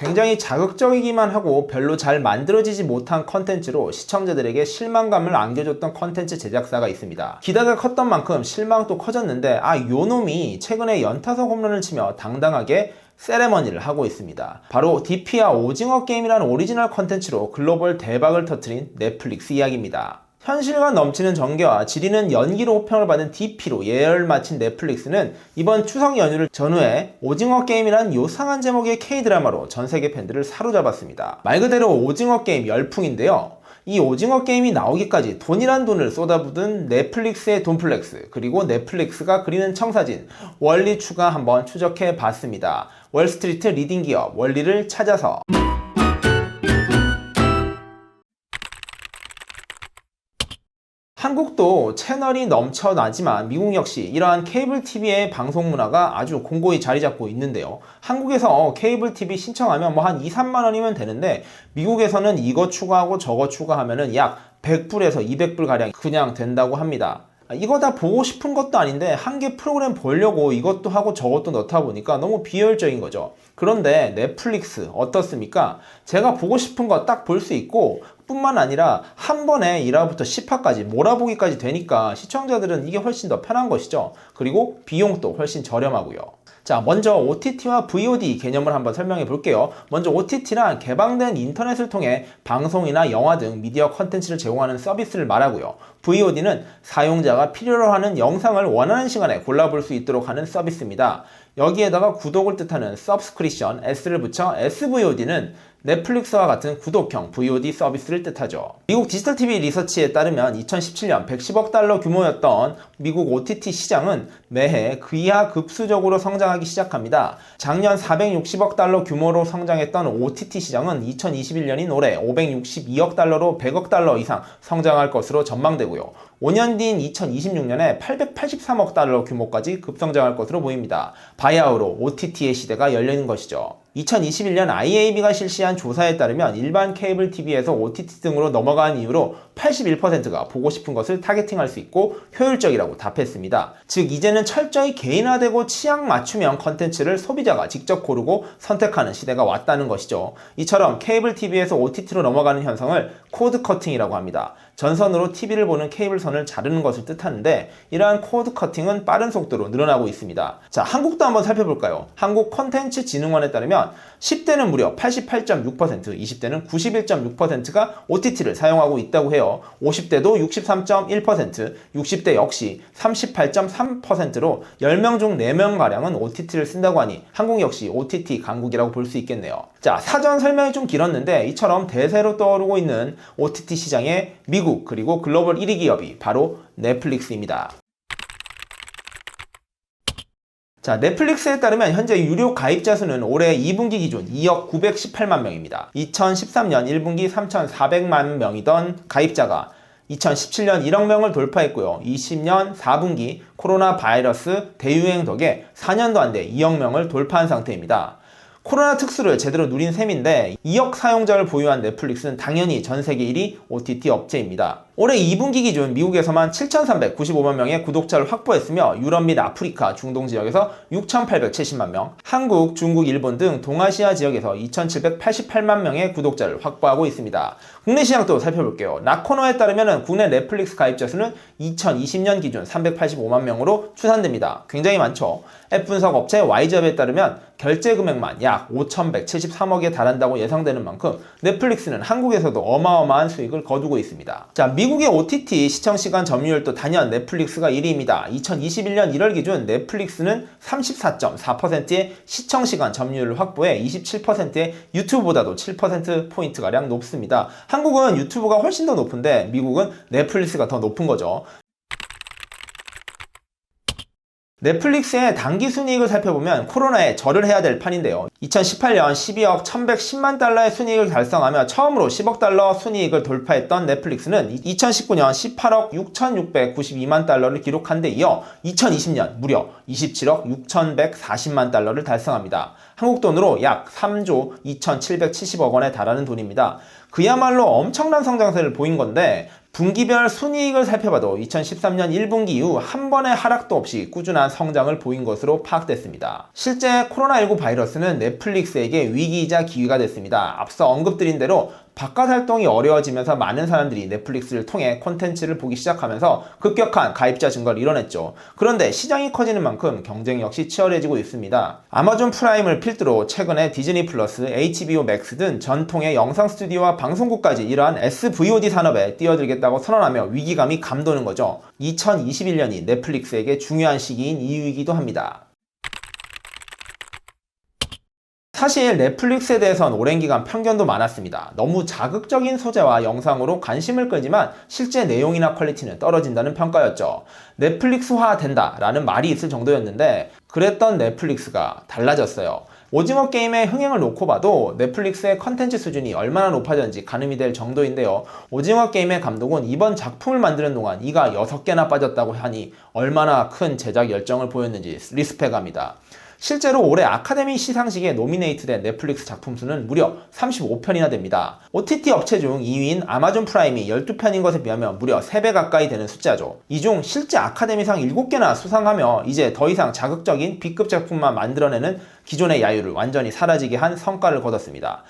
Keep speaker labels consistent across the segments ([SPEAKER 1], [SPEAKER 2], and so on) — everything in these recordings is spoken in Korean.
[SPEAKER 1] 굉장히 자극적이기만 하고 별로 잘 만들어지지 못한 컨텐츠로 시청자들에게 실망감을 안겨줬던 컨텐츠 제작사가 있습니다. 기대가 컸던 만큼 실망도 커졌는데 아 요놈이 최근에 연타석 홈런을 치며 당당하게 세레머니를 하고 있습니다. 바로 DP와 오징어 게임이라는 오리지널 컨텐츠로 글로벌 대박을 터트린 넷플릭스 이야기입니다. 현실감 넘치는 전개와 지리는 연기로 호평을 받은 DP로 예열을 마친 넷플릭스는 이번 추석 연휴를 전후해 오징어 게임이란 요상한 제목의 K-드라마로 전 세계 팬들을 사로잡았습니다. 말 그대로 오징어 게임 열풍인데요. 이 오징어 게임이 나오기까지 돈이란 돈을 쏟아붓은 넷플릭스의 돈플렉스 그리고 넷플릭스가 그리는 청사진 원리 추가 한번 추적해 봤습니다. 월스트리트 리딩 기업 원리를 찾아서 한국도 채널이 넘쳐나지만 미국 역시 이러한 케이블 TV의 방송 문화가 아주 공고히 자리 잡고 있는데요. 한국에서 케이블 TV 신청하면 뭐 한 2, 3만 원이면 되는데 미국에서는 이거 추가하고 저거 추가하면은 약 100불에서 200불 가량 그냥 된다고 합니다. 이거 다 보고 싶은 것도 아닌데 한 개 프로그램 보려고 이것도 하고 저것도 넣다 보니까 너무 비효율적인 거죠. 그런데 넷플릭스 어떻습니까? 제가 보고 싶은 거 딱 볼 수 있고 뿐만 아니라 한 번에 1화부터 10화까지 몰아보기까지 되니까 시청자들은 이게 훨씬 더 편한 것이죠. 그리고 비용도 훨씬 저렴하고요. 자, 먼저 OTT와 VOD 개념을 한번 설명해 볼게요. 먼저 OTT란 개방된 인터넷을 통해 방송이나 영화 등 미디어 컨텐츠를 제공하는 서비스를 말하고요. VOD는 사용자가 필요로 하는 영상을 원하는 시간에 골라볼 수 있도록 하는 서비스입니다. 여기에다가 구독을 뜻하는 subscription s를 붙여 SVOD는 넷플릭스와 같은 구독형 VOD 서비스를 뜻하죠. 미국 디지털 TV 리서치에 따르면 2017년 110억 달러 규모였던 미국 OTT 시장은 매해 귀하급수적으로 성장하기 시작합니다. 작년 460억 달러 규모로 성장했던 OTT 시장은 2021년인 올해 562억 달러로 100억 달러 이상 성장할 것으로 전망되고요. 5년 뒤인 2026년에 883억 달러 규모까지 급성장할 것으로 보입니다. 바야흐로 OTT의 시대가 열리는 것이죠. 2021년 IAB가 실시한 조사에 따르면 일반 케이블 TV에서 OTT 등으로 넘어간 이후로 81%가 보고 싶은 것을 타겟팅할 수 있고 효율적이라고 답했습니다. 즉 이제는 철저히 개인화되고 취향 맞춤형 컨텐츠를 소비자가 직접 고르고 선택하는 시대가 왔다는 것이죠. 이처럼 케이블 TV에서 OTT로 넘어가는 현상을 코드 커팅이라고 합니다. 전선으로 TV를 보는 케이블선을 자르는 것을 뜻하는데 이러한 코드 커팅은 빠른 속도로 늘어나고 있습니다. 자, 한국도 한번 살펴볼까요? 한국 컨텐츠 진흥원에 따르면 10대는 무려 88.6%, 20대는 91.6%가 OTT를 사용하고 있다고 해요. 50대도 63.1%, 60대 역시 38.3%로 10명 중 4명가량은 OTT를 쓴다고 하니 한국 역시 OTT 강국이라고 볼 수 있겠네요. 자, 사전 설명이 좀 길었는데 이처럼 대세로 떠오르고 있는 OTT 시장의 미국 그리고 글로벌 1위 기업이 바로 넷플릭스입니다. 자, 넷플릭스에 따르면 현재 유료 가입자 수는 올해 2분기 기준 2억 918만 명입니다. 2013년 1분기 3,400만 명이던 가입자가 2017년 1억 명을 돌파했고요. 20년 4분기 코로나 바이러스 대유행 덕에 4년도 안 돼 2억 명을 돌파한 상태입니다. 코로나 특수를 제대로 누린 셈인데 2억 사용자를 보유한 넷플릭스는 당연히 전 세계 1위 OTT 업체입니다. 올해 2분기 기준 미국에서만 7,395만 명의 구독자를 확보했으며 유럽 및 아프리카, 중동 지역에서 6,870만 명, 한국, 중국, 일본 등 동아시아 지역에서 2,788만 명의 구독자를 확보하고 있습니다. 국내 시장도 살펴볼게요. 라코너에 따르면 국내 넷플릭스 가입자 수는 2020년 기준 385만 명으로 추산됩니다. 굉장히 많죠. 앱 분석 업체 와이즈업에 따르면 결제 금액만 약 5,173억에 달한다고 예상되는 만큼 넷플릭스는 한국에서도 어마어마한 수익을 거두고 있습니다. 자, 미국의 OTT 시청시간 점유율도 단연 넷플릭스가 1위입니다. 2021년 1월 기준 넷플릭스는 34.4%의 시청시간 점유율을 확보해 27%의 유튜브보다도 7%포인트가량 높습니다. 한국은 유튜브가 훨씬 더 높은데 미국은 넷플릭스가 더 높은 거죠. 넷플릭스의 단기 순이익을 살펴보면 코로나에 절을 해야 될 판인데요. 2018년 12억 1110만 달러의 순이익을 달성하며 처음으로 10억 달러 순이익을 돌파했던 넷플릭스는 2019년 18억 6692만 달러를 기록한 데 이어 2020년 무려 27억 6140만 달러를 달성합니다. 한국 돈으로 약 3조 2770억 원에 달하는 돈입니다. 그야말로 엄청난 성장세를 보인 건데 분기별 순이익을 살펴봐도 2013년 1분기 이후 한 번의 하락도 없이 꾸준한 성장을 보인 것으로 파악됐습니다. 실제 코로나19 바이러스는 넷플릭스에게 위기이자 기회가 됐습니다. 앞서 언급드린 대로 바깥 활동이 어려워지면서 많은 사람들이 넷플릭스를 통해 콘텐츠를 보기 시작하면서 급격한 가입자 증가를 이뤄냈죠. 그런데 시장이 커지는 만큼 경쟁 역시 치열해지고 있습니다. 아마존 프라임을 필두로 최근에 디즈니 플러스, HBO 맥스 등 전통의 영상 스튜디오와 방송국까지 이러한 SVOD 산업에 뛰어들겠다고 선언하며 위기감이 감도는 거죠. 2021년이 넷플릭스에게 중요한 시기인 이유이기도 합니다. 사실 넷플릭스에 대해선 오랜 기간 편견도 많았습니다. 너무 자극적인 소재와 영상으로 관심을 끌지만 실제 내용이나 퀄리티는 떨어진다는 평가였죠. 넷플릭스화 된다라는 말이 있을 정도였는데 그랬던 넷플릭스가 달라졌어요. 오징어 게임의 흥행을 놓고 봐도 넷플릭스의 컨텐츠 수준이 얼마나 높아졌는지 가늠이 될 정도인데요. 오징어 게임의 감독은 이번 작품을 만드는 동안 이가 6개나 빠졌다고 하니 얼마나 큰 제작 열정을 보였는지 리스펙합니다. 실제로 올해 아카데미 시상식에 노미네이트된 넷플릭스 작품 수는 무려 35편이나 됩니다. OTT 업체 중 2위인 아마존 프라임이 12편인 것에 비하면 무려 3배 가까이 되는 숫자죠. 이 중 실제 아카데미상 7개나 수상하며 이제 더 이상 자극적인 B급 작품만 만들어내는 기존의 야유를 완전히 사라지게 한 성과를 거뒀습니다.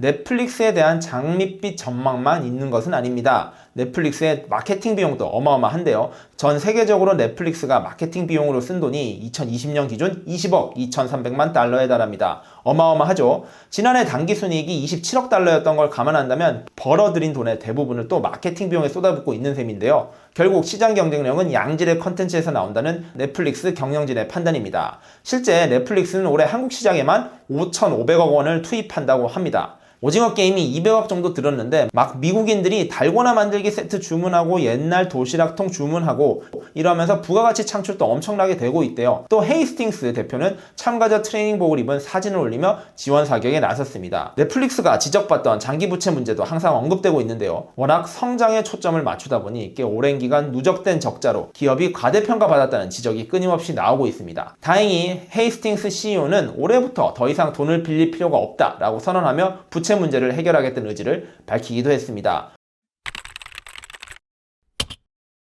[SPEAKER 1] 넷플릭스에 대한 장밋빛 전망만 있는 것은 아닙니다. 넷플릭스의 마케팅 비용도 어마어마한데요. 전 세계적으로 넷플릭스가 마케팅 비용으로 쓴 돈이 2020년 기준 20억 2,300만 달러에 달합니다. 어마어마하죠. 지난해 단기 순이익이 27억 달러였던 걸 감안한다면 벌어들인 돈의 대부분을 또 마케팅 비용에 쏟아붓고 있는 셈인데요. 결국 시장 경쟁력은 양질의 컨텐츠에서 나온다는 넷플릭스 경영진의 판단입니다. 실제 넷플릭스는 올해 한국 시장에만 5,500억 원을 투입한다고 합니다. 오징어 게임이 200억 정도 들었는데 막 미국인들이 달고나 만들기 세트 주문하고 옛날 도시락통 주문하고 이러면서 부가가치 창출도 엄청나게 되고 있대요. 또 헤이스팅스 대표는 참가자 트레이닝복을 입은 사진을 올리며 지원 사격에 나섰습니다. 넷플릭스가 지적받던 장기 부채 문제도 항상 언급되고 있는데요. 워낙 성장에 초점을 맞추다 보니 꽤 오랜 기간 누적된 적자로 기업이 과대평가받았다는 지적이 끊임없이 나오고 있습니다. 다행히 헤이스팅스 CEO는 올해부터 더 이상 돈을 빌릴 필요가 없다라고 선언하며 부채 문제를 해결하겠다는 의지를 밝히기도 했습니다.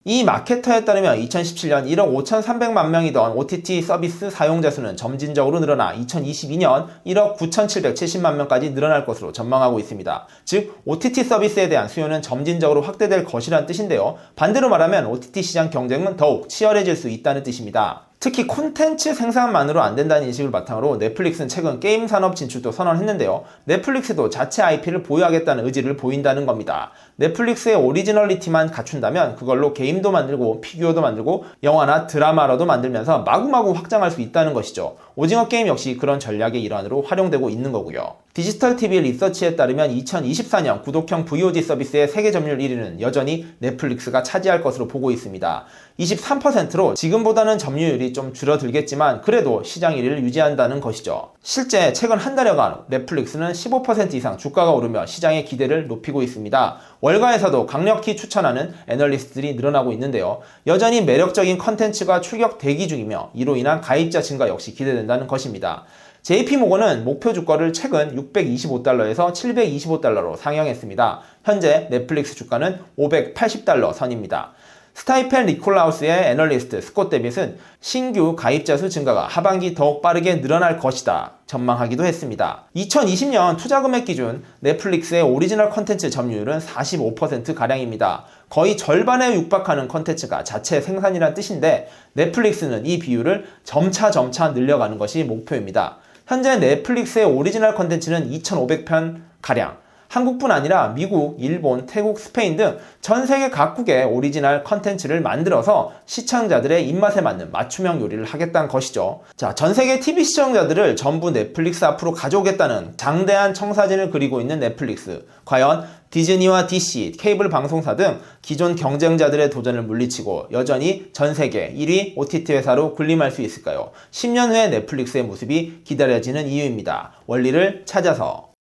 [SPEAKER 1] 이 마케터에 따르면 2017년 1억 5,300만 명이던 OTT 서비스 사용자 수는 점진적으로 늘어나 2022년 1억 9,770만 명까지 늘어날 것으로 전망하고 있습니다. 즉, OTT 서비스에 대한 수요는 점진적으로 확대될 것이란 뜻인데요. 반대로 말하면 OTT 시장 경쟁은 더욱 치열해질 수 있다는 뜻입니다. 특히 콘텐츠 생산만으로 안 된다는 인식을 바탕으로 넷플릭스는 최근 게임 산업 진출도 선언했는데요. 넷플릭스도 자체 IP를 보유하겠다는 의지를 보인다는 겁니다. 넷플릭스의 오리지널리티만 갖춘다면 그걸로 게임도 만들고 피규어도 만들고 영화나 드라마로도 만들면서 마구마구 확장할 수 있다는 것이죠. 오징어 게임 역시 그런 전략의 일환으로 활용되고 있는 거고요. 디지털 TV 리서치에 따르면 2024년 구독형 VOD 서비스의 세계 점유율 1위는 여전히 넷플릭스가 차지할 것으로 보고 있습니다. 23%로 지금보다는 점유율이 좀 줄어들겠지만 그래도 시장 1위를 유지한다는 것이죠. 실제 최근 한 달여간 넷플릭스는 15% 이상 주가가 오르며 시장의 기대를 높이고 있습니다. 월가에서도 강력히 추천하는 애널리스트들이 늘어나고 있는데요. 여전히 매력적인 컨텐츠가 출격 대기 중이며 이로 인한 가입자 증가 역시 기대 된다는 것입니다. JP모건은 목표 주가를 최근 625달러에서 725달러로 상향했습니다. 현재 넷플릭스 주가는 580달러 선입니다. 스타이펜 리콜라우스의 애널리스트 스콧 데빗은 신규 가입자 수 증가가 하반기 더욱 빠르게 늘어날 것이다 전망하기도 했습니다. 2020년 투자 금액 기준 넷플릭스의 오리지널 컨텐츠 점유율은 45%가량입니다. 거의 절반에 육박하는 컨텐츠가 자체 생산이란 뜻인데 넷플릭스는 이 비율을 점차 점차 늘려가는 것이 목표입니다. 현재 넷플릭스의 오리지널 컨텐츠는 2,500편 가량, 한국뿐 아니라 미국, 일본, 태국, 스페인 등 전 세계 각국의 오리지널 컨텐츠를 만들어서 시청자들의 입맛에 맞는 맞춤형 요리를 하겠다는 것이죠. 자, 전 세계 TV 시청자들을 전부 넷플릭스 앞으로 가져오겠다는 장대한 청사진을 그리고 있는 넷플릭스. 과연 디즈니와 DC, 케이블 방송사 등 기존 경쟁자들의 도전을 물리치고 여전히 전 세계 1위 OTT 회사로 군림할 수 있을까요? 10년 후의 넷플릭스의 모습이 기다려지는 이유입니다. 원리를 찾아서